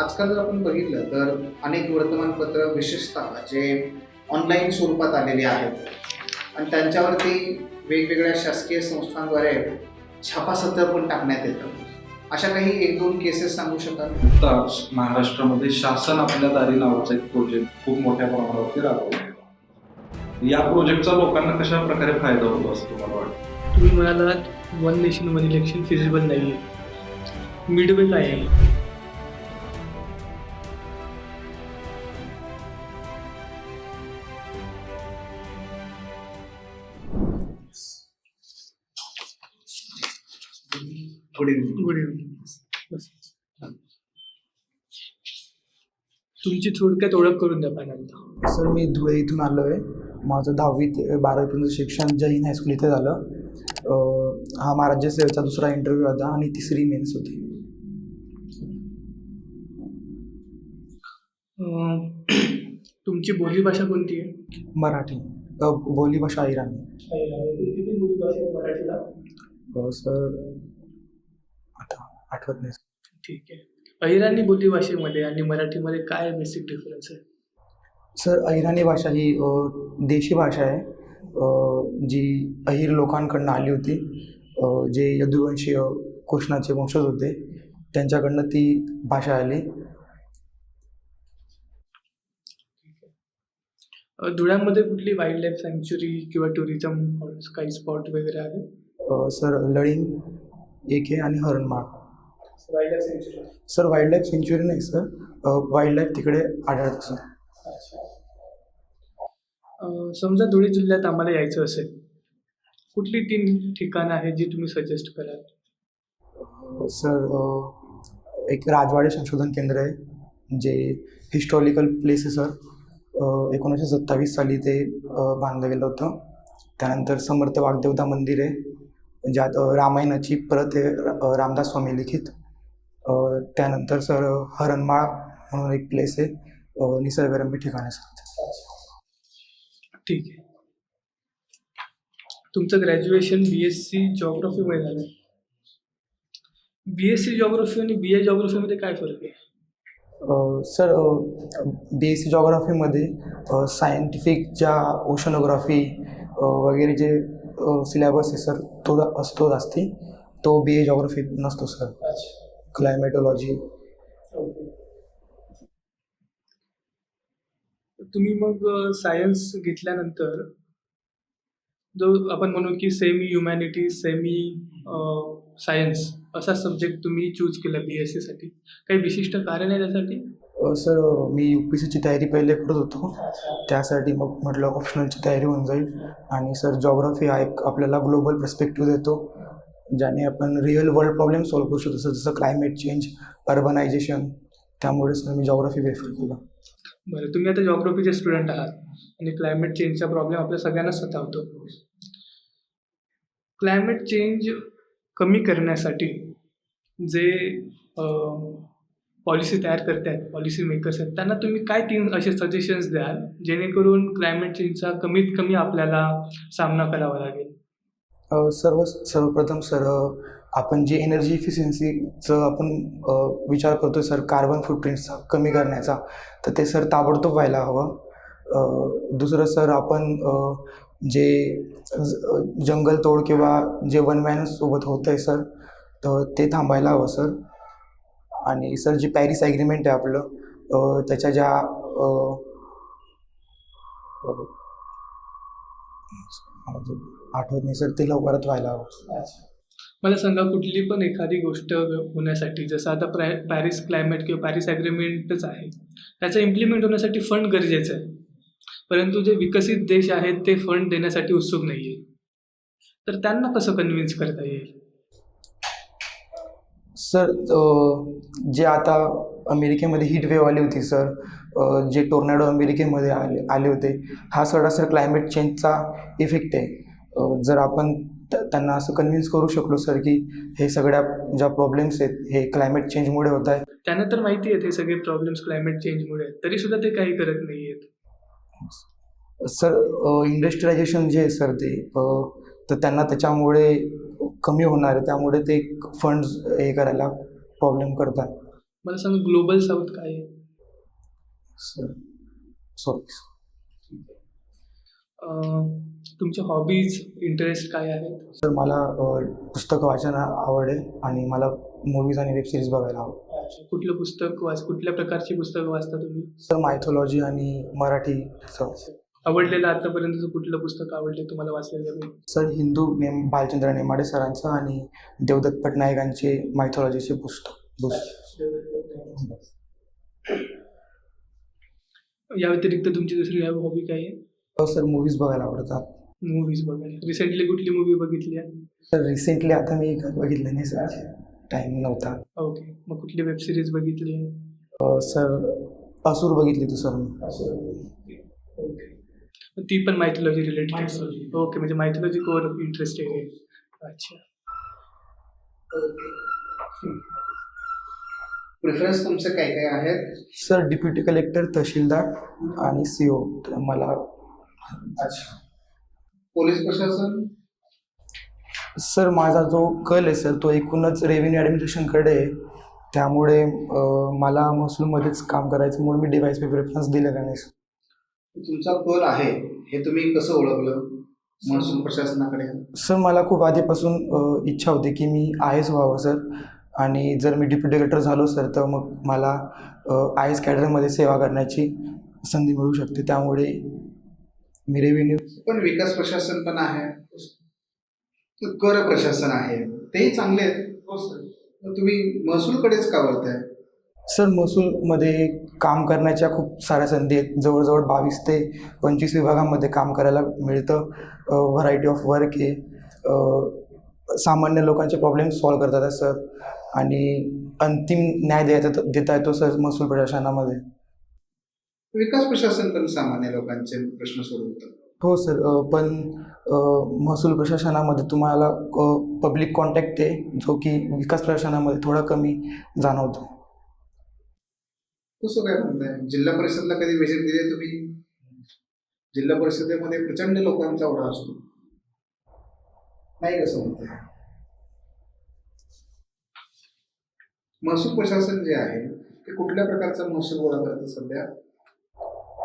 आजकाल जर आपण बघितलं तर अनेक वर्तमानपत्र विशेषतः जे ऑनलाईन स्वरूपात आलेली आहेत. आणि त्यांच्यावरती वेगवेगळ्या शासकीय संस्थांद्वारे छापासत्र पण टाकण्यात येतं. अशा काही एक दोन केसेस सांगू शकाल? नुकताच महाराष्ट्रामध्ये शासन आपल्या दारी नावाचा एक प्रोजेक्ट खूप मोठ्या प्रमाणावरती राबवला या प्रोजेक्टचा लोकांना कशा प्रकारे फायदा होतो असं तुम्हाला वाटतं? तुम्ही म्हणालात one nation one election feasible नाही आहे. आहे पुढे गुड इव्हनिंग तुमची थोडक्यात ओळख करून द्या पहिल्यांदा. सर मी धुळे इथून आलो आहे. माझं दहावी ते बारावीपर्यंत शिक्षण जैन हायस्कूल इथे झालं हा महाराज्य सेवेचा दुसरा इंटरव्ह्यू होता आणि तिसरी मेन्स होती. तुमची बोलीभाषा कोणती आहे? मराठी. बोलीभाषा इराणी सर आठवत नाही. ठीक आहे. अहिराणी बोलीभाषेमध्ये आणि मराठीमध्ये काय बेसिक डिफरन्स आहे? सर अहिराणी भाषा ही देशी भाषा आहे. जी अहिर लोकांकडनं आली होती. जे यदुवंशीय कृष्णाचे वंशज होते त्यांच्याकडनं ती भाषा आली. धुळ्यामध्ये कुठली वाईल्ड लाईफ सँक्च्युरी किंवा टुरिझम काही स्पॉट वगैरे आहे? सर लळिंग एक आहे आणि Haranmal. Wild sanctuary sir wild life sanctuary नाही सर वाईल्ड लाईफ तिकडे आढळतं सर अं, समजा धुळे जिल्ह्यात आम्हाला यायचं असेल कुठली तीन ठिकाणं आहेत जी तुम्ही सजेस्ट कराल? सर अ, एक राजवाडे संशोधन केंद्र आहे जे हिस्टॉरिकल प्लेस आहे सर अ, एकोणीसशे सत्तावीस साली ते अ, बांधलं गेलं होतं. त्यानंतर समर्थ वाग्देवता मंदिर आहे ज्यात अ, रामायणाची परत आहे अ, रामदास स्वामी लिखित. त्यानंतर सर हरणमाळ म्हणून एक प्लेस आहे. निसर्गरम्य ठिकाण आहे सर. ठीक आहे. तुमचं ग्रॅज्युएशन बी एस सी जॉग्रफीमध्ये झालं बी एस सी जॉग्रफी आणि बी ए जॉग्रफीमध्ये काय फरक आहे? सर बी एस सी जॉग्राफीमध्ये सायंटिफिक ज्या ओशनोग्राफी वगैरे जे सिलेबस आहे सर तो असतो. जास्ती तो बी ए जॉग्राफीत नसतो सर. क्लायमेटॉलॉजी तुम्ही मग सायन्स घेतल्यानंतर जो आपण म्हणू की सेमी ह्युमॅनिटी सेमी सायन्स असा सब्जेक्ट तुम्ही चूज केला बी एस सीसाठी काही विशिष्ट कारण आहे त्यासाठी? सर मी यू पी सीची तयारी पहिले करत होतो. त्यासाठी मग म्हटलं ऑप्शनलची तयारी होऊन जाईल. आणि सर जॉग्राफी हा एक आपल्याला ग्लोबल पर्स्पेक्टिव्ह देतो. ज्याने आपण रिअल वर्ल्ड प्रॉब्लेम सॉल्व्ह करू शकतो. जसं जसं क्लायमेट चेंज अर्बनायझेशन त्यामुळे सर मी जॉग्राफी प्रेफर केलं. बरं तुम्ही आता जॉग्रफीचे स्टुडंट आहात आणि क्लायमेट चेंजचा प्रॉब्लेम आपल्या सगळ्यांना सतावतो. क्लायमेट चेंज कमी करण्यासाठी जे पॉलिसी तयार करतायत पॉलिसी मेकर्स आहेत त्यांना तुम्ही काय तीन असे सजेशन्स द्याल जेणेकरून क्लायमेट चेंजचा कमीत कमी आपल्याला सामना करावा लागेल? सर्व सर्वप्रथम सर आपण जे एनर्जी इफिशियन्सीचं आपण विचार करतो सर कार्बन फुटप्रिंटचा कमी करण्याचा तर ते सर ताबडतोब व्हायला हवं. दुसरं सर आपण जे जंगलतोड किंवा जे वनमॅनसोबत होतं आहे सर तर ते थांबायला हवं सर. आणि सर जे पॅरिस ॲग्रीमेंट आहे आपलं त्याच्या ज्या अ, अ, आठवत नाही सर ते लवकरात व्हायला हवं. मला सांगा कुठली पण एखादी गोष्ट होण्यासाठी जसं आता प्रॅ पॅरिस क्लायमेट किंवा पॅरिस ॲग्रीमेंटच आहे त्याचं इम्प्लिमेंट होण्यासाठी फंड गरजेचं आहे. परंतु जे विकसित देश आहेत ते फंड देण्यासाठी उत्सुक नाही आहे तर त्यांना कसं कन्व्हिन्स करता येईल? सर जे आता अमेरिकेमध्ये हीट वेव्ह आली होती सर जे टोर्नॅडो अमेरिकेमध्ये आले आले होते हा सगळा सर क्लायमेट चेंजचा इफेक्ट आहे. जर आपण त्यांना असं कन्व्हिन्स करू शकलो सर की हे सगळ्या ज्या प्रॉब्लेम्स आहेत हे क्लायमेट चेंजमुळे होत आहेत. त्यांना तर माहिती आहे ते सगळे प्रॉब्लेम्स क्लायमेट चेंजमुळे आहेत. तरी सुद्धा ते काही करत नाही आहेत. सर इंडस्ट्रियलायझेशन जे आहे सर ते तर त्यांना त्याच्यामुळे कमी होणार आहे. त्यामुळे ते फंड्स हे करायला प्रॉब्लेम करतात. मला सांगा ग्लोबल साऊथ काय आहे? सर सॉरी तुमच्या हॉबीज इंटरेस्ट काय आहेत? सर मला पुस्तकं वाचन आवड आहे आणि मला मूवीज आणि वेब सिरीज बघायला आवडतं कुठलं पुस्तक वाच कुठल्या प्रकारची पुस्तकं वाचता तुम्ही? सर मायथॉलॉजी आणि मराठीचं आवडलेलं आतापर्यंतचं कुठलं पुस्तक आवडले तुम्हाला वाचलेलं सर हिंदू नेम भालचंद्र नेमाडे सरांचं आणि देवदत्त पटनायकांचे मायथॉलॉजीचे पुस्तक. पुस्तक या व्यतिरिक्त तुमची दुसरी हॉबी काय आहे? अ, सर मूवीज बघायला आवडतात. मूवीज बघायला. रिसेंटली कुठली मूवी बघितली आहे? सर रिसेंटली आता मी एक बघितलं नाही सर. टाईम नव्हता. ओके मग कुठली वेब सिरीज बघितली आहे? अ, सर असुर बघितली तू सर. मी मग ती पण मायथॉलॉजी रिलेटेड ओके म्हणजे मायथॉलॉजी कोर इंटरेस्टेड आहे. अच्छा. प्रिफरन्स तुमचे काय काय आहेत? सर डिप्युटी कलेक्टर तहसीलदार आणि सी ओ मला अच्छा. पोलीस प्रशासन? सर माझा जो कल आहे सर तो एकूणच रेव्हेन्यू ॲडमिनिस्ट्रेशनकडे आहे. त्यामुळे अ, मला महसूलमध्येच काम करायचं म्हणून मी डिवाईस पे प्रेफरन्स दिलेला नाही सर. तुमचा कल आहे हे तुम्ही कसं ओळखलं महसूल प्रशासनाकडे? सर मला खूप आधीपासून अ, इच्छा होती की मी आय एस व्हावं सर. आणि जर मी डिप्युटी कलेक्टर झालो सर तर मग मला आय एस कॅडरमध्ये सेवा करण्याची संधी मिळू शकते. त्यामुळे मी रेव्हेन्यू पण विकास प्रशासन पण आहे. कर प्रशासन आहे. तेही चांगले आहेत. मग तुम्ही महसूलकडेच का वळताय? सर महसूलमध्ये काम करण्याच्या खूप साऱ्या संधी आहेत. जवळजवळ बावीस ते पंचवीस विभागांमध्ये काम करायला मिळतं. व्हरायटी ऑफ वर्क आहे अ, सामान्य लोकांचे प्रॉब्लेम सॉल्व करतात सर. आणि अंतिम न्याय द्यायचा देता येतो सर महसूल प्रशासनामध्ये. विकास प्रशासन पण सामान्य लोकांचे प्रश्न सोडवतं. हो सर. पण महसूल प्रशासनामध्ये तुम्हाला पब्लिक कॉन्टॅक्ट आहे जो की विकास प्रशासनामध्ये थोडा कमी जाणवतो. कसं काय म्हणताय जिल्हा परिषदला कधी व्हिजिट दिली तुम्ही? जिल्हा परिषदेमध्ये प्रचंड लोकांचा ओढा असतो. नाही कसं म्हणताय महसूल प्रशासन जे आहे ते कुठल्या प्रकारचा महसूल गोळा करतं सध्या?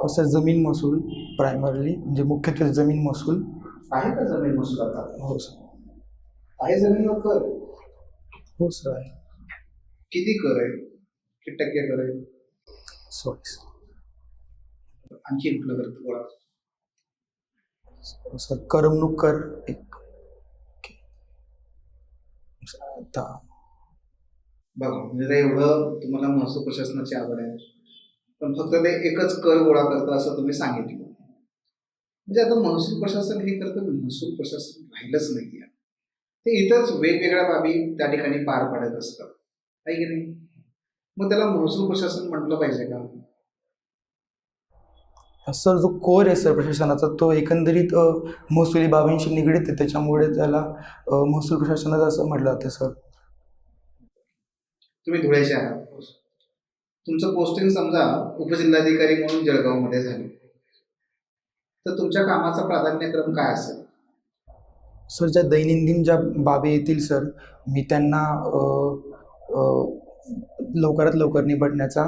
सर जमीन महसूल प्रायमरली म्हणजे मुख्यत्वे जमीन महसूल. आहे का जमीन महसूल आता? हो सर. आहे जमीनवर कर हो सर आहे. किती कर आहे? किती टक्के कर आहे? Sorry sir. आणखी कुठलं करतं गोळा सर करमणूक कर एक. आता. बघा म्हणजे एवढं तुम्हाला महसूल प्रशासनाची आवड आहे. पण फक्त ते एकच कर गोळा करतं असं तुम्ही सांगितलं. म्हणजे आता महसूल प्रशासन हे करतं महसूल प्रशासन राहिलंच नाही आहे ते इथंच वेगवेगळ्या बाबी त्या ठिकाणी पार पाडत असतं आहे की नाही? मग त्याला महसूल प्रशासन म्हटलं पाहिजे का? सर जो कोर आहे सर प्रशासनाचा तो एकंदरीत महसुली बाबींशी निगडीत आहे. त्याच्यामुळे त्याला महसूल प्रशासनाचं असं म्हटलं जातं सर. तुम्ही धुळ्याचे आहात. तुमचं पोस्टिंग समजा उपजिल्हाधिकारी म्हणून जळगावमध्ये झाले. तर तुमच्या कामाचा प्राधान्यक्रम काय असेल? सर ज्या दैनंदिन ज्या बाबी येतील सर मी त्यांना लवकरात लवकर निपटण्याचा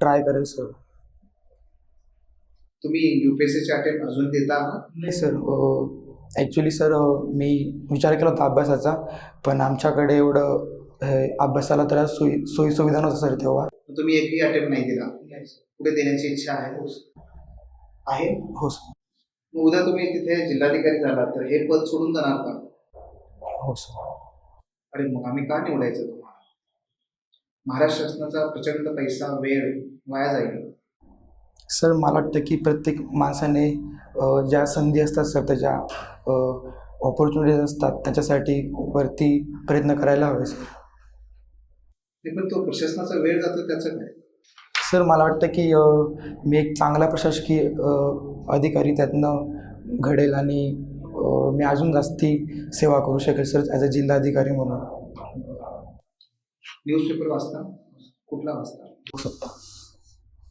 ट्राय करेल सर. तुम्ही युपीएससीचे अटेम्प्ट अजून देता आहात? नाही सर ॲक्च्युली सर मी विचार केला होता अभ्यासाचा पण आमच्याकडे एवढं अभ्यासाला तर सोयी सोयी सुविधा नव्हतं सर तेव्हा. तुम्ही एकही अटेम्प्ट नाही दिला पुढे देण्याची इच्छा आहे? आहे? हो सर. मग उद्या तुम्ही तिथे जिल्हाधिकारी झाला तर हे पद सोडून जाणार का? हो सर. अरे मग आम्ही का निवडायचं तुम्हाला? महाराष्ट्र शासनाचा प्रचंड पैसा वेळ वाया जाईल. सर मला वाटतं की प्रत्येक माणसाने ज्या संधी असतात सर त्याच्या ऑपॉर्च्युनिटीज असतात त्याच्यासाठी वरती प्रयत्न करायला हवे सर. पण तो प्रशासनाचा वेळ जातो त्याचं काय? सर मला वाटतं की मी एक चांगला प्रशासकीय अधिकारी त्यातनं घडेल आणि मी अजून जास्ती सेवा करू शकेल सर ॲज अ जिल्हाधिकारी म्हणून. न्यूजपेपर वाचता? कुठला वाचता? शकता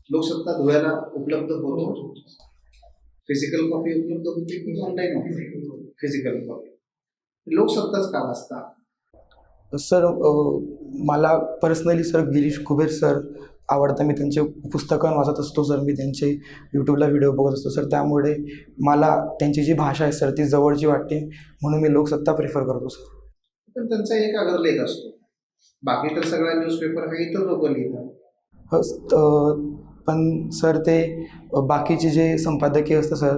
लोकसत्ता धुळ्याला उपलब्ध होतो? फिजिकल कॉपी उपलब्ध होते की ऑनलाईन फिजिकल कॉपी लोकसत्ताच का वाचता? सर मला personally sir Girish Kuber sir आवडतं मी त्यांचे पुस्तकं वाचत असतो सर. मी त्यांचे यूट्यूबला व्हिडिओ बघत असतो सर. त्यामुळे मला त्यांची जी भाषा आहे सर ती जवळची वाटते. म्हणून मी लोकसत्ता प्रेफर करतो सर. पण त्यांचा एक अग्रलेख असतो. बाकी तर सगळ्या न्यूजपेपर हे इतर लोक लिहितात. ह, पण सर ते बाकीचे जे संपादकीय असतं सर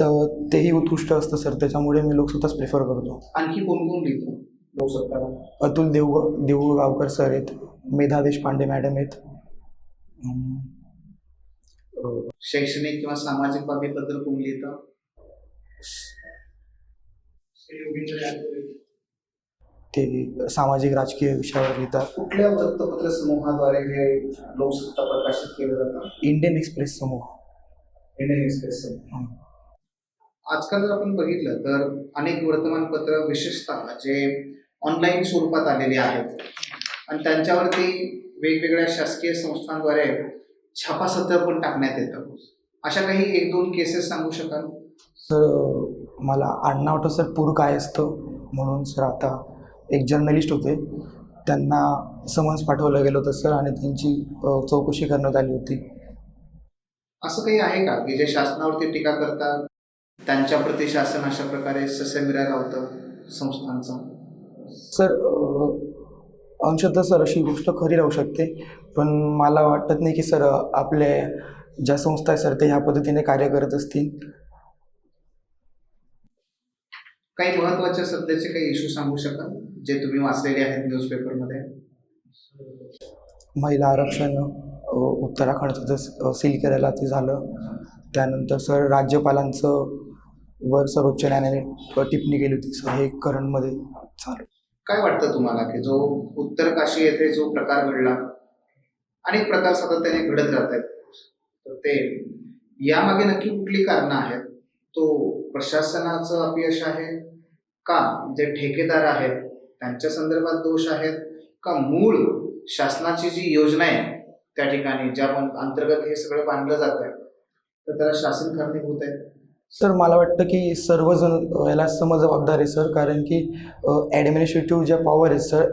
तर तेही उत्कृष्ट असतं सर. त्याच्यामुळे मी लोकसत्ताच प्रेफर करतो. आणखी कोण कोण लिहितं? लोकसत्ताला अतुल देव देऊळगावकर सर आहेत मेधा देशपांडे मॅडम आहेत. शैक्षणिक किंवा सामाजिक बाबीबद्दल कोण लिहितं? ते सामाजिक राजकीय विषयावर लिहितात. कुठल्या वृत्तपत्र समूहाद्वारे हे लोकसत्ता प्रकाशित केलं जातं इंडियन एक्सप्रेस समूह. इंडियन एक्सप्रेस समूह. आजकाल जर आपण बघितलं तर अनेक वर्तमानपत्र विशेषतः जे ऑनलाईन स्वरूपात आलेली आहेत. आणि त्यांच्यावरती वेगवेगळ्या शासकीय संस्थांद्वारे छापासत्र पण टाकण्यात येतं. अशा काही एक दोन केसेस सांगू शकाल? सर मला आडनाव आठवत सर पूर काय असतं म्हणून सर आता एक जर्नलिस्ट होते. त्यांना समन्स पाठवलं गेलं होतं सर आणि त्यांची चौकशी करण्यात आली होती. असं काही आहे का की जे शासनावरती टीका करतात? त्यांच्या प्रति शासन अशा प्रकारे ससेमिरा लावतं संस्थांचा? सर अंशतः सर अशी गोष्ट खरी राहू शकते. पण मला वाटत नाही की सर आपल्या ज्या संस्था आहे सर ते ह्या पद्धतीने कार्य करत असतील. काही महत्त्वाच्या सध्याचे काही इश्यू सांगू शकाल? जे तुम्ही वाचलेले आहेत न्यूजपेपरमध्ये महिला आरक्षण उत्तराखंडचं सील करायला ते झालं. त्यानंतर सर राज्यपालांचं वर सर्वोच्च न्यायालयाने टिप्पणी केली होती. सर हे करंटमध्ये चालू काय वाटतं तुम्हाला की जो उत्तर काशी येथे जो प्रकार घडला? अनेक प्रकार सातत्याने घडत राहत आहेत. तर ते यामागे नक्की कुठली कारणं आहेत? तो प्रशासनाचं अपयश आहे का? जे ठेकेदार आहेत त्यांच्या संदर्भात दोष आहेत का? मूळ शासनाची जी योजना आहे त्या ठिकाणी ज्या पण अंतर्गत हे सगळं बांधलं जात आहे तर त्याला शासन कारणीभूत आहे. सर मला वाटतं की सर्वजण याला याला समजबाबदार आहे सर. कारण की ॲडमिनिस्ट्रेटिव्ह ज्या पॉवर आहेत सर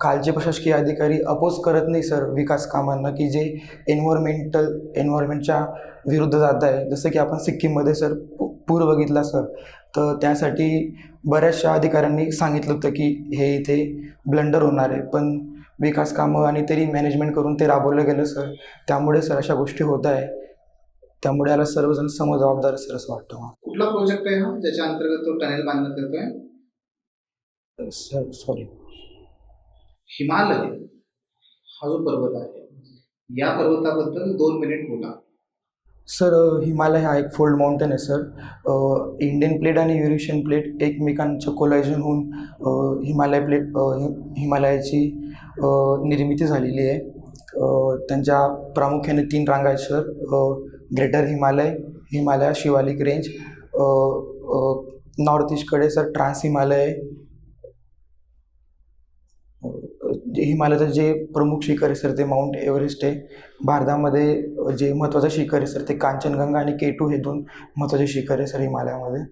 खालचे प्रशासकीय अधिकारी अपोज करत नाही सर विकास कामांना. की जे एन्व्हायरमेंटल एन्व्हायरमेंटच्या विरुद्ध जात आहे. जसं की आपण सिक्कीममध्ये सर पू- पूर बघितला सर. तर त्यासाठी बऱ्याचशा अधिकाऱ्यांनी सांगितलं होतं की हे इथे ब्लंडर होणार आहे. पण विकास कामं आणि तरी मॅनेजमेंट करून ते राबवलं गेलं सर. त्यामुळे सर अशा गोष्टी होत आहे. त्यामुळे याला सर्वजण समजबाबदार सर असं वाटतं मला. कुठला प्रोजेक्ट आहे हा ज्याच्या अंतर्गत तो टनेल बांधण्यात येतोय सर सॉरी हिमालय हा जो पर्वत आहे या पर्वताबद्दल दोन मिनिट बोला. सर हिमालय हा एक फोल्ड माउंटेन आहे सर. इंडियन प्लेट आणि युरेशियन प्लेट एकमेकांचं कोलायझन होऊन हिमालय प्लेट हि- हिमालयाची अ, निर्मिती झालेली आहे. अ, त्यांच्या प्रामुख्याने तीन रांगा आहेत sir. Greater Himalaya Himalaya Shivalik range north ईस्टकडे sir trans Himalaya जे हिमालयाचं जे प्रमुख शिखर आहे सर ते माउंट एव्हरेस्ट आहे. भारतामध्ये जे महत्त्वाचं शिखर आहे सर ते कांचनगंगा आणि के टू हे दोन महत्त्वाचे शिखर आहे सर हिमालयामध्ये.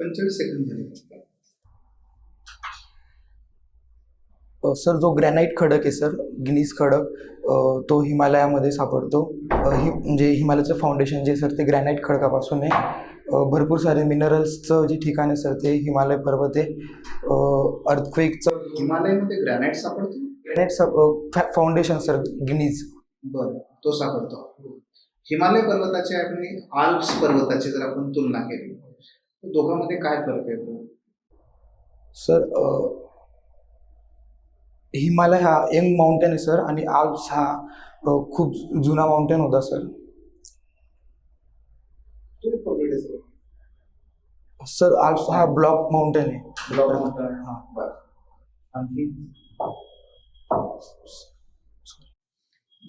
पंचवीस सेकंद झाले अ, सर जो ग्रॅनाईट खडक आहे सर गिनीज खडक तो हिमालयामध्ये सापडतो. हि म्हणजे हिमालयाचं फाउंडेशन जे सर ते ग्रॅनाईट खडकापासून आहे. भरपूर सारे मिनरल्सचं जे ठिकाण आहे सर ते हिमालय पर्वत आहे. अर्थक्वेकचं हिमालयामध्ये ग्रॅनाइट सापडतो? ग्रॅनाईट फाउंडेशन सर गिनीज बरं तो सापडतो. हिमालय पर्वताची आणि आल्प्स पर्वताची जर आपण तुलना केली तर दोघांमध्ये काय फरक येतो? सर हिमालय हा यंग माउंटेन आहे सर आणि आल्प्स हा खूप जुना माउंटेन होता सर. सर. आल्प्स हा ब्लॉक माउंटेन आहे. हां.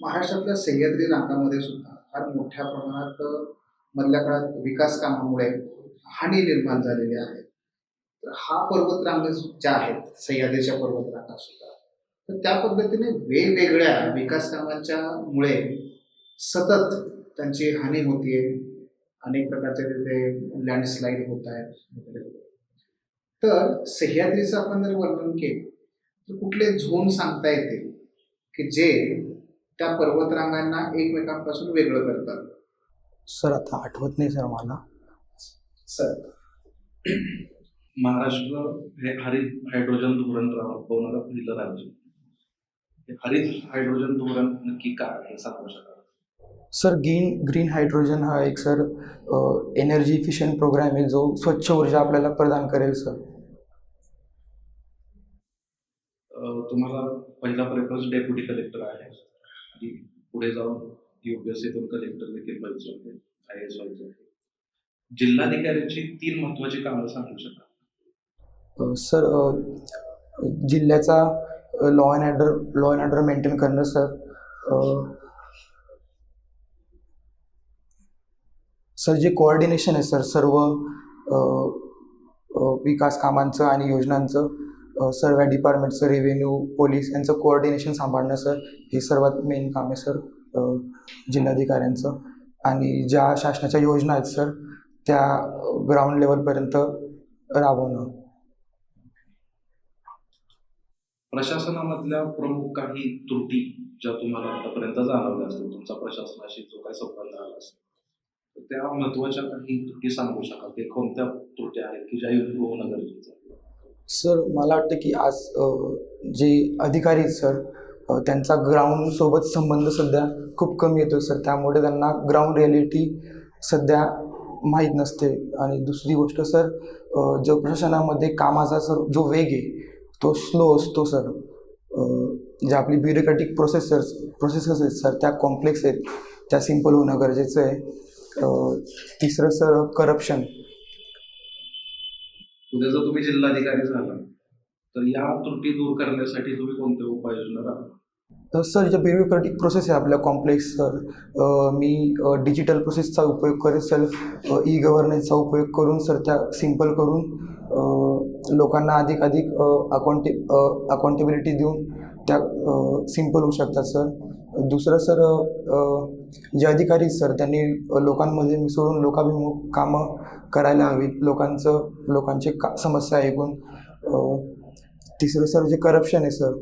महाराष्ट्रातल्या सह्याद्री रांगामध्ये सुद्धा फार मोठ्या प्रमाणात मधल्या काळात विकास कामामुळे हानी निर्माण झालेली आहे. तर हा पर्वतरांग ज्या आहेत सह्याद्रीच्या पर्वतरांगा सुद्धा तर त्या पद्धतीने वेगवेगळ्या विकास कामांच्या मुळे सतत त्यांची हानी होतीये. अनेक प्रकारचे तिथे लँडस्लाईड होत आहेत वगैरे. तर सह्याद्रीचं आपण जर वर्णन केलं तर कुठले झोन सांगता येतील की जे त्या पर्वतरांगांना एकमेकांपासून वेगळं करतात? सर आता आठवत नाही सर मला. सर. महाराष्ट्र हे हरित हायड्रोजन धोरण राबवणारं पहिलं राज्य. हरित हायड्रोजन धोरण नक्की काय हे सांगू शकाल? सर ग्रीन ग्रीन हायड्रोजन हा एक सर एनर्जी इफिशियंट प्रोग्राम आहे जो स्वच्छ ऊर्जा आपल्याला प्रदान करेल सर. तुम्हाला पहिला प्रेफरन्स डेप्युटी कलेक्टर आहे. पुढे जाऊन युपीएससीतून कलेक्टर देखील व्हायचं आहे आय एस व्हायचं आहे जिल्हाधिकाऱ्यांची तीन महत्वाची कामं सांगू शकाल? सर जिल्ह्याचा law and order law and order maintain करणं सर सर जे कोऑर्डिनेशन आहे सर सर्व विकास कामांचं आणि योजनांचं सर्व डिपार्टमेंटचं रेव्हेन्यू पोलीस यांचं कोऑर्डिनेशन सांभाळणं सर हे सर्वात मेन काम आहे सर जिल्हाधिकाऱ्यांचं. आणि ज्या शासनाच्या योजना आहेत सर त्या ग्राउंड लेवलपर्यंत राबवणं. प्रशासनामधल्या प्रमुख काही त्रुटी ज्या तुम्हाला आतापर्यंत जाणवल्या असतील तुमचा प्रशासनाशी जो काही संबंध आला असेल त्या महत्त्वाच्या काही त्रुटी सांगू शकाल? ते कोणत्या त्रुटी आहेत की ज्या इम्प्रूव्ह होणं गरजेचं आहे? सर मला वाटतं की आज जे अधिकारी आहेत सर त्यांचा ग्राउंड सोबत संबंध सध्या खूप कमी येतो सर. त्यामुळे त्यांना ग्राउंड रिॲलिटी सध्या माहीत नसते. आणि दुसरी गोष्ट सर जो प्रशासनामध्ये कामाचा सर जो वेग आहे तो स्लो असतो सर ज्या आपली ब्युरोक्रॅटिक प्रोसेसर्स प्रोसेसर्स आहेत सर त्या कॉम्प्लेक्स आहेत. त्या सिंपल होणं गरजेचं आहे. तिसरं सर करप्शन उद्या जर तुम्ही जिल्हाधिकारी झाला तर या त्रुटी दूर करण्यासाठी तुम्ही कोणत्या उपाययोजना राबवा? सर ज्या ब्युरोक्रॅटिक प्रोसेस आहे आपल्या कॉम्प्लेक्स सर मी डिजिटल प्रोसेसचा उपयोग करेल सर ई गव्हर्नन्सचा उपयोग करून सर त्या सिंपल करून लोकांना अधिक अधिक अकाउंटे अकाउंटेबिलिटी देऊन त्या सिंपल होऊ शकतात सर दुसरं सर जे अधिकारी सर त्यांनी लोकांमध्ये मिसळून लोकाभिमुख कामं करायला हवीत. लोकांचं लोकांचे का समस्या ऐकून तिसरं सर जे करप्शन आहे सर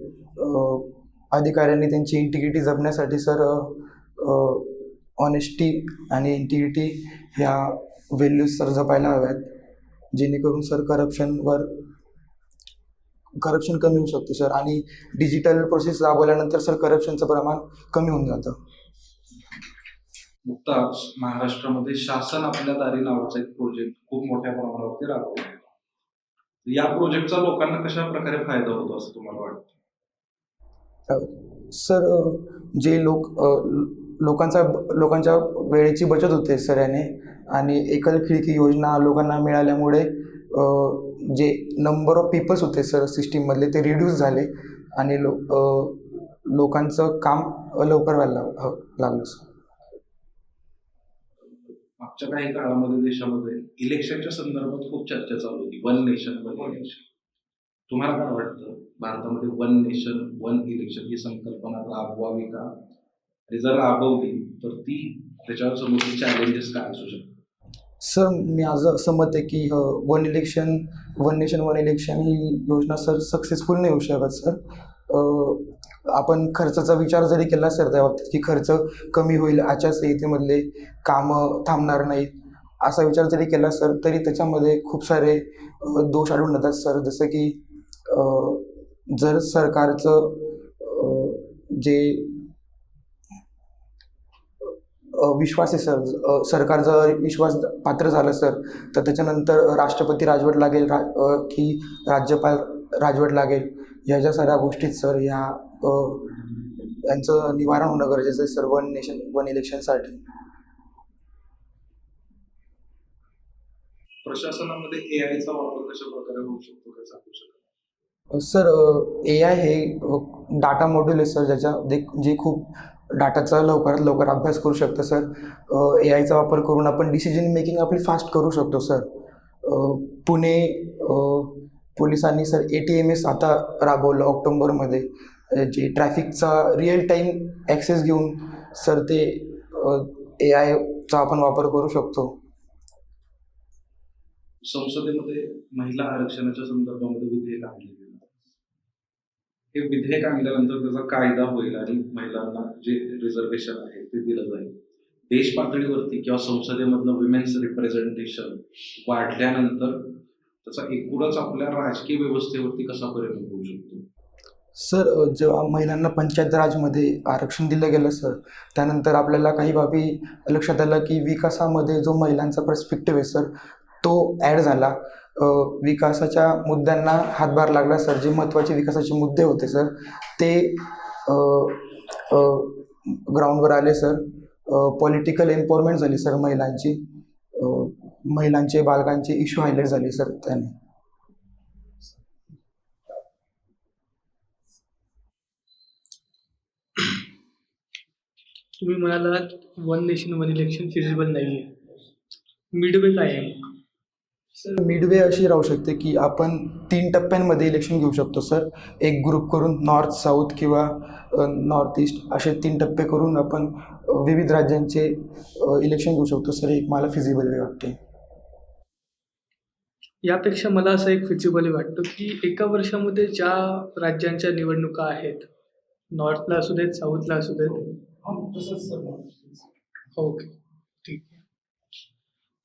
अधिकाऱ्यांनी त्यांची इंटिग्रिटी जपण्यासाठी सर ऑनेस्टी आणि इंटिग्रिटी ह्या व्हॅल्यूज सर जपायला हव्यात. जेणेकरून सर करप्शनवर करप्शन कमी होऊ शकते सर. आणि डिजिटल प्रोसेस राबवल्यानंतर सर करप्शनचं प्रमाण कमी होऊन जातं. नुकताच महाराष्ट्रामध्ये शासन आपल्या दारी नावाचा एक प्रोजेक्ट खूप मोठ्या प्रमाणावरती राबवला. या प्रोजेक्टचा लोकांना कशा प्रकारे फायदा होतो असं तुम्हाला वाटतं? सर जे लोक लोकांचा लोकांच्या वेळेची बचत होते सर याने आणि एकल खिडकी योजना लोकांना मिळाल्यामुळे जे नंबर ऑफ पीपल्स होते सर सिस्टीममधले ते रिड्यूस झाले आणि लो लोकांचं काम लवकर व्हायला लागलं सर मागच्या काही काळामध्ये देशामध्ये इलेक्शनच्या संदर्भात खूप चर्चा चालू होती. वन नेशन वन इलेक्शन तुम्हाला काय वाटतं? भारतामध्ये वन नेशन वन इलेक्शन ही संकल्पना राबवावी का? आणि जर राबवली तर ती त्याच्यावर समोरचे चॅलेंजेस काय असू शकतात? सर मी आज असं मत आहे की one election one nation one election ही योजना सर सक्सेसफुल नाही होऊ शकत सर. आपण खर्चाचा विचार जरी केला सर त्या बाबतीत की खर्च कमी होईल आचारसंहितेमधले कामं थांबणार नाहीत असा विचार जरी केला सर तरी त्याच्यामध्ये खूप सारे दोष आढळून येतात सर. जसं की जर सरकारचं जे विश्वास आहे सर. सरकार जर विश्वास पात्र झालं सर तर त्याच्यानंतर राष्ट्रपती राजवट लागेल रा की राज्यपाल राजवट लागेल. ह्या ज्या साऱ्या गोष्टीत सर ह्या यांचं निवारण होणं गरजेचं आहे सर वन नेशन वन इलेक्शनसाठी. प्रशासनामध्ये ए आयचा वापर कशा प्रकारे होऊ शकतो काय सांगू शकाल सर ए आय हे डाटा मॉड्यूल आहे सर ज्याच्या जे खूप डाटाचा लवकरात लवकर अभ्यास करू शकतो सर. ए आयचा वापर करून आपण डिसिजन मेकिंग आपली फास्ट करू शकतो सर. पुणे पोलिसांनी sir A T M S आता राबवलं ऑक्टोंबरमध्ये. जे ट्रॅफिकचा रिअल टाईम ॲक्सेस घेऊन सर ते ए आयचा आपण वापर करू शकतो. संसदेमध्ये महिला आरक्षणाच्या संदर्भामध्ये विधेयक आणले. हे विधेयक आणल्यानंतर त्याचा कायदा होईल आणि महिलांना जे रिझर्वेशन आहे ते दिलं जाईल. देश पातळीवरती किंवा संसदेमधलं विमेन्स रिप्रेझेंटेशन वाढल्यानंतर त्याचा एकूणच आपल्या राजकीय व्यवस्थेवरती कसा परिणाम होऊ शकतो? सर जेव्हा महिलांना पंचायत राजमध्ये आरक्षण दिलं गेलं सर त्यानंतर आपल्याला काही बाबी लक्षात आलं की विकासामध्ये जो महिलांचा पर्स्पेक्टिव्ह आहे सर तो ॲड झाला. विकासाच्या मुद्द्यांना हातभार लागला सर. जे महत्त्वाचे विकासाचे मुद्दे होते सर ते ग्राउंडवर आले सर. पॉलिटिकल एम्पॉवरमेंट झाली सर महिलांची. महिलांचे बालकांचे इश्यू हायलाईट झाले सर त्याने. तुम्ही म्हणालात one nation one election feasible नाही आहे मिडवे काय आहे सर मिडवे अशी राहू शकते की आपण तीन टप्प्यांमध्ये इलेक्शन घेऊ शकतो सर. एक ग्रुप करून नॉर्थ साऊथ किंवा नॉर्थ ईस्ट असे तीन टप्पे करून आपण विविध राज्यांचे इलेक्शन घेऊ शकतो सर. एक मला फिजिबल वे वाटते. यापेक्षा मला असं एक फिजिबल वाटतं की एका वर्षामध्ये ज्या राज्यांच्या निवडणुका आहेत नॉर्थला असू देत साऊथला असू देत. ओके ठीक आहे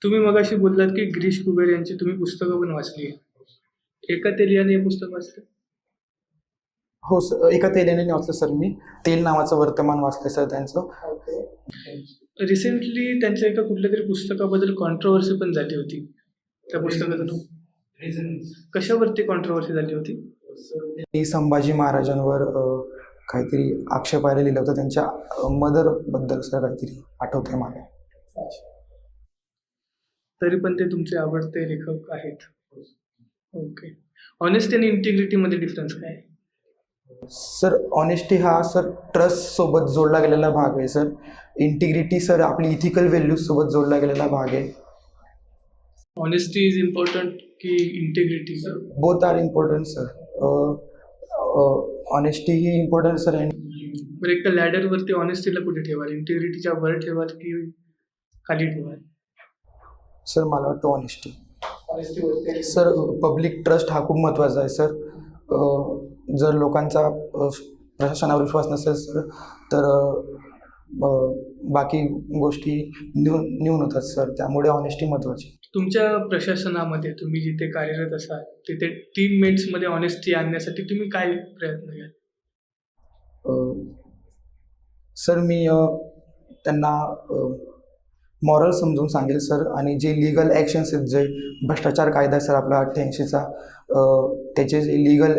तुम्ही मगाशी बोललात की गिरीश कुबेर यांची तुम्ही पुस्तकं पण वाचली आहे एका तेलियाने हे पुस्तक वाचलं? हो सर. एका तेलाने वाचलं सर मी. तेल नावाचं वर्तमान वाचलं सर त्यांचं. रिसेंटली त्यांच्या एका कुठल्या तरी पुस्तकाबद्दल कॉन्ट्रोवर्सी पण झाली होती. त्या पुस्तकाचं नाव कशावरती कॉन्ट्रोवर्सी झाली होती? त्यांनी संभाजी महाराजांवर काहीतरी आक्षेपायला लिहिलं होतं. त्यांच्या मदरबद्दल सर काहीतरी आठवतंय मला. तरी पण ते तुमचे आवडते लेखक आहेत. ओके ऑनेस्टी आणि इंटिग्रिटीमध्ये डिफरन्स काय? सर ऑनेस्टी हा सर ट्रस्ट सोबत जोडला गेलेला भाग आहे सर इंटिग्रिटी सर आपली इथिकल व्हॅल्यूज सोबत जोडला गेलेला भाग आहे. ऑनेस्टी इज इम्पॉर्टंट की integrity both are important sir honesty he important sir आणि बरं एक लॅडरवरती ऑनेस्टीला कुठे ठेवाल? इंटिग्रिटीच्या वर ठेवाल की खाली ठेवाल? सर मला वाटतं ऑनेस्टी सर पब्लिक ट्रस्ट हा खूप महत्त्वाचा आहे सर. जर लोकांचा प्रशासनावर विश्वास नसेल सर तर बाकी गोष्टी न्यून न्यून होतात सर. त्यामुळे ऑनेस्टी महत्त्वाची तुमच्या प्रशासनामध्ये तुम्ही जिथे कार्यरत असाल तिथे टीममेट्समध्ये ऑनेस्टी आणण्यासाठी तुम्ही काय प्रयत्न घ्याल सर मी त्यांना मॉरल समजून सांगेल सर आणि जे लिगल ॲक्शन्स आहेत जे भ्रष्टाचार कायदा आहे सर आपला अठ्ठ्याऐंशीचा त्याचे जे लिगल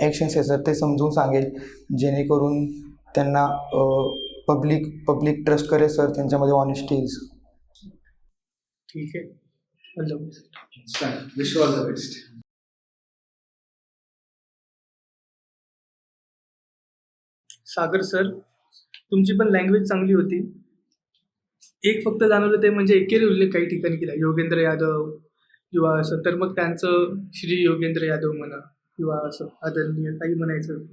ॲक्शन्स आहेत सर ते समजून सांगेल. जेणेकरून त्यांना पब्लिक पब्लिक ट्रस्ट करेल सर त्यांच्यामध्ये ऑनेस्टी येईल सर ठीक आहे. Wish all the best Sagar sir तुमची पण लँग्वेज चांगली होती. एक फक्त जाणवलं ते म्हणजे एकेरी उल्लेख काही ठिकाणी केला योगेंद्र यादव किंवा असं तर मग त्यांचं श्री योगेंद्र यादव म्हणा किंवा असं आदरणीय काही म्हणायचं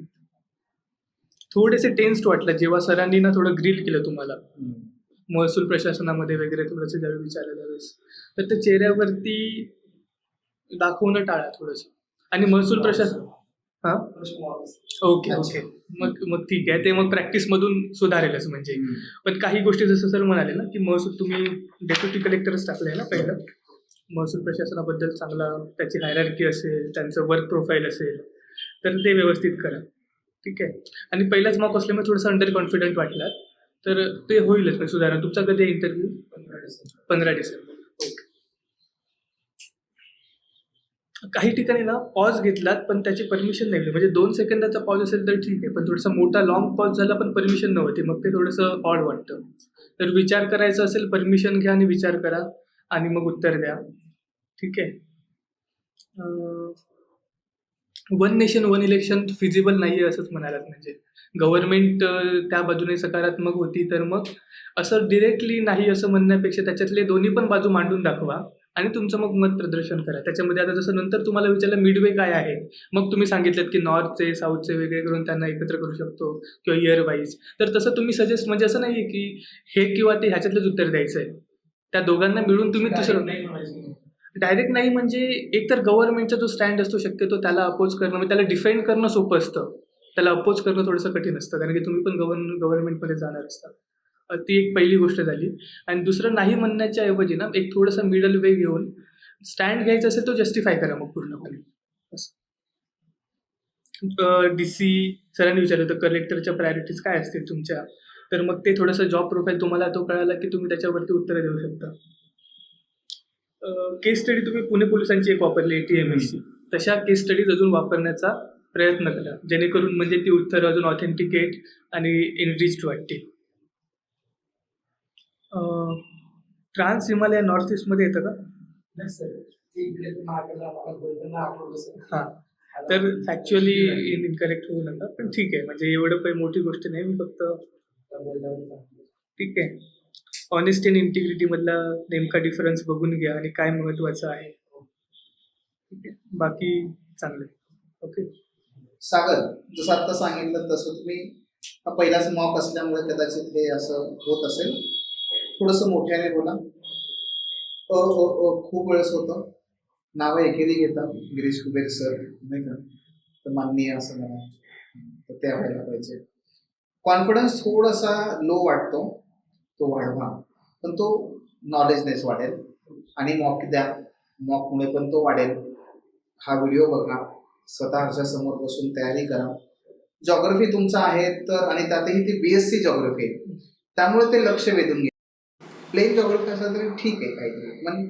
थोडेसे टेन्स्ड वाटलं. जेव्हा सरांनी ना थोडं ग्रिल केलं तुम्हाला. महसूल प्रशासनामध्ये वगैरे थोडंसं ज्यावेळी विचारलं त्यावेळेस. तर ते चेहऱ्यावरती दाखवणं टाळा थोडंसं. आणि महसूल प्रशासन ओके ओके. मग मग ठीक आहे. ते मग प्रॅक्टिसमधून सुधारेलच म्हणजे. पण काही गोष्टी जसं सर म्हणाले ना की महसूल तुम्ही डेप्युटी कलेक्टरच टाकलं आहे ना पहिलं. महसूल प्रशासनाबद्दल चांगला त्याची हायरार्की असेल त्यांचं वर्क प्रोफाईल असेल तर ते व्यवस्थित करा. ठीक आहे? आणि पहिलाच मॉक असल्यामुळे थोडंसं अंडर कॉन्फिडंट वाटला. तर ते होईलच म्हणजे सुधारणा. तुमचा कधी इंटरव्ह्यू पंधरा डिसेंबर. ओके काही ठिकाणी ना पॉज घेतलात पण त्याची परमिशन नाही म्हणजे दोन सेकंदाचा पॉज असेल तर ठीक आहे पण थोडासा मोठा लॉंग पॉज झाला पण परमिशन नव्हती. मग ते थोडंसं ऑड वाटतं. तर विचार करायचा असेल परमिशन घ्या आणि विचार करा आणि मग उत्तर द्या. ठीक आहे? One nation one election feasible नाही आहे असंच म्हणालात म्हणजे. गव्हर्नमेंट त्या बाजूने सकारात्मक होती तर मग. असं डिरेक्टली नाही असं म्हणण्यापेक्षा त्याच्यातले दोन्ही पण बाजू मांडून दाखवा. आणि तुमचं मग मत प्रदर्शन करा. त्याच्यामध्ये आता जसं नंतर तुम्हाला विचारलं मिडवे काय आहे मग तुम्ही सांगितलं की नॉर्थचे साऊथचे वेगळे करून त्यांना एकत्र करू शकतो किंवा इयर वाईज तर तसं तुम्ही सजेस्ट म्हणजे असं नाही की हे किंवा ते ह्याच्यातलंच उत्तर द्यायचं आहे त्या दोघांना मिळून तुम्ही दुसरं डायरेक्ट नाही म्हणजे एकतर गव्हर्नमेंटचा जो स्टँड असतो शक्यतो त्याला अपोज करणं म्हणजे त्याला डिफेंड करणं सोपं असतं. त्याला अपोज करणं थोडंसं कठीण असतं. कारण की तुम्ही पण गव्हर्न गव्हर्नमेंटमध्ये जाणार असता. ती एक पहिली गोष्ट झाली. आणि दुसरं नाही म्हणण्याच्या ऐवजी ना एक थोडंसं मिडल वे घेऊन स्टँड घ्यायचा असेल तो जस्टिफाय करा मग पूर्णपणे. डी सी सरांनी विचारलं होतं कलेक्टरच्या प्रायोरिटीज काय असतील तुमच्या? तर मग ते थोडंसं जॉब प्रोफाईल तुम्हाला तो कळाला की तुम्ही त्याच्यावरती उत्तरं देऊ शकता. केस स्टडी तुम्ही पुणे पोलिसांची एक वापरली टी एम तशा केस स्टडीज अजून वापरण्याचा प्रयत्न करा. जेणेकरून म्हणजे ती उत्तरं अजून ऑथेंटिकेट आणि इनरिच्ड वाटतील. ट्रान्स हिमालय नॉर्थ ईस्टमध्ये येतं का? हां. तर ॲक्च्युअली इनकरेक्ट होऊ नका पण ठीक आहे. म्हणजे एवढं काही मोठी गोष्ट नाही मी फक्त ठीक आहे. ऑनेस्टी आणि इंटिग्रिटीमधला नेमका डिफरन्स बघून घ्या आणि काय महत्त्वाचं आहे. ठीक आहे. बाकी चांगलं ओके सागर जसं आता सांगितलं तसं तुम्ही पहिलाच मॉक असल्यामुळे कदाचित हे असं होत असेल. थोडंसं मोठ्याने बोला. अ अ अ खूप वेळेस होतं. नावं एकेरी घेतात गिरीश कुबेर सर नाही का? तर माननीय असं मला तर ते व्हायला पाहिजे. कॉन्फिडन्स थोडासा लो वाटतो. तो वाढवा. पण तो नॉलेजनेस वाढेल. आणि मॉक द्या. मॉकमुळे पण तो वाढेल. हा व्हिडिओ बघा. स्वतःच्या समोर बसून तयारी करा. जॉग्रफी तुमचा आहे तर आणि त्यातही ती बी एस सी जॉग्रफी आहे. त्यामुळे ते लक्ष वेधून घे प्लेन जॉग्रफी असेल तरी ठीक आहे काहीतरी. पण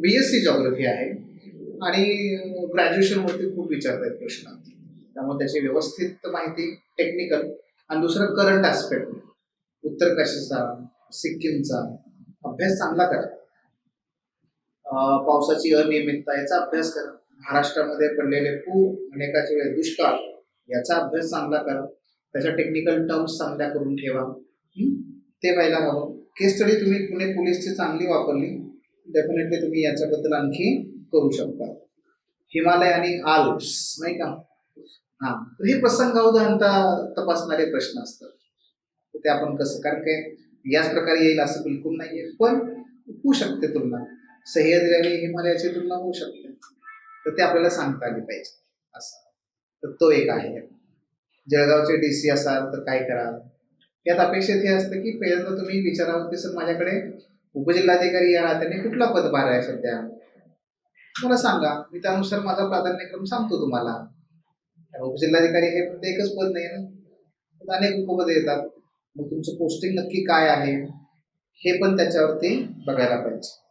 बी एस सी जॉग्रफी आहे आणि ग्रॅज्युएशनवरती खूप विचारतात प्रश्न. त्यामुळे त्याची व्यवस्थित माहिती टेक्निकल आणि दुसरं करंट ॲस्पेक्ट उत्तर काशीचा? सिक्कीमचा. अभ्यास चांगला करा. पावसाची अनियमितता याचा अभ्यास करा. महाराष्ट्रामध्ये पडलेले पूर अनेकाचे वेळ दुष्काळ याचा अभ्यास चांगला करा. त्याच्या टेक्निकल टर्म्स चांगल्या करून ठेवा. ते व्हायला हवं. केस स्टडी तुम्ही पुणे पोलीसची चांगली वापरली. डेफिनेटली तुम्ही याच्याबद्दल आणखी करू शकता. हिमालय आणि आल्प्स नाही का? हा तर हे प्रसंगावधानता तपासणारे प्रश्न असतात. तर ते आपण कसं कारण काय याच प्रकारे येईल असं बिलकुल नाहीये. पण होऊ शकते तुलना. सह्याद्री आणि हिमालयाची तुलना होऊ शकते. तर ते आपल्याला सांगता आली पाहिजे. असं. तर तो एक आहे. जळगावचे डी सी असाल तर काय कराल? यात अपेक्षित हे असतं की पहिल्यांदा तुम्ही विचारावं की सर माझ्याकडे उपजिल्हाधिकारी या नात्याने कुठला पदभार आहे सध्या? मला सांगा. मी त्यानुसार माझा प्राधान्यक्रम सांगतो तुम्हाला. उपजिल्हाधिकारी हे फक्त एकच पद नाही ना? अनेक उपपद येतात. मग तुमचं पोस्टिंग नक्की काय आहे? हे पण त्याच्यावरती बघायला पाहिजे.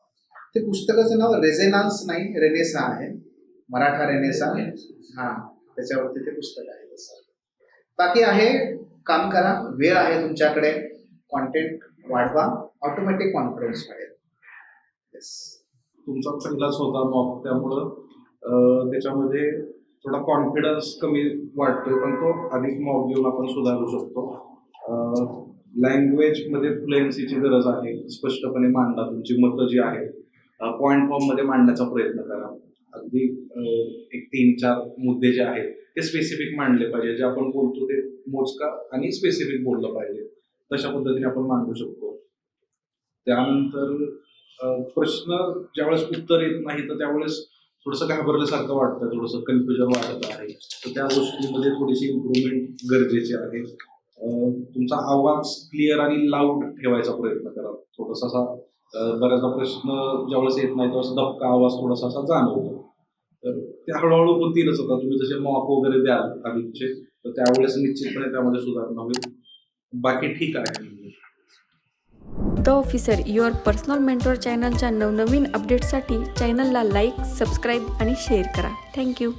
ते पुस्तकाचं नाव रेझेनान्स नाही रेनेसा आहे. मराठा रेनेसा हा त्याच्यावरती ते पुस्तक आहे. बाकी आहे काम करा वेळ आहे तुमच्याकडे कॉन्टेंट वाढवा ऑटोमॅटिक कॉन्फिडन्स वाढेल येस तुमचा चांगला होता मॉक त्यामुळं त्याच्यामध्ये थोडा कॉन्फिडन्स कमी वाटतो पण तो अधिक मॉक घेऊन आपण सुधारू शकतो. लँग्वेजमध्ये फ्लुएन्सीची गरज आहे. स्पष्टपणे मांडा तुमची मतं जी आहेत पॉईंट फॉर्ममध्ये मांडण्याचा प्रयत्न करा. अगदी एक तीन चार मुद्दे जे आहेत ते स्पेसिफिक मांडले पाहिजे. जे आपण बोलतो ते मोजका आणि स्पेसिफिक बोललं पाहिजे. तशा पद्धतीने आपण मांडू शकतो. त्यानंतर प्रश्न ज्यावेळेस उत्तर येत नाही तर त्यावेळेस थोडंसं घाबरल्यासारखं वाटतं. थोडंसं कन्फ्युजन वाटत आहे. तर त्या गोष्टीमध्ये थोडीशी इम्प्रुव्हमेंट गरजेची आहे. तुमचा आवाज क्लिअर आणि लाऊड ठेवायचा प्रयत्न करा. थोडासा असा बऱ्याचदा प्रश्न ज्यावेळेस येत नाही त्यावेळेस दबका आवाज थोडासा असा जाणवतो. तर ते हळूहळू होतीलच आता तुम्ही जसे मॉक वगैरे द्याल आधीचे तर त्यावेळेस निश्चितपणे त्यामध्ये सुधारणा होईल. बाकी ठीक आहे. The officer your personal mentor चॅनलच्या नवनवीन अपडेटसाठी चॅनलला लाईक सबस्क्राईब आणि शेअर करा. Thank you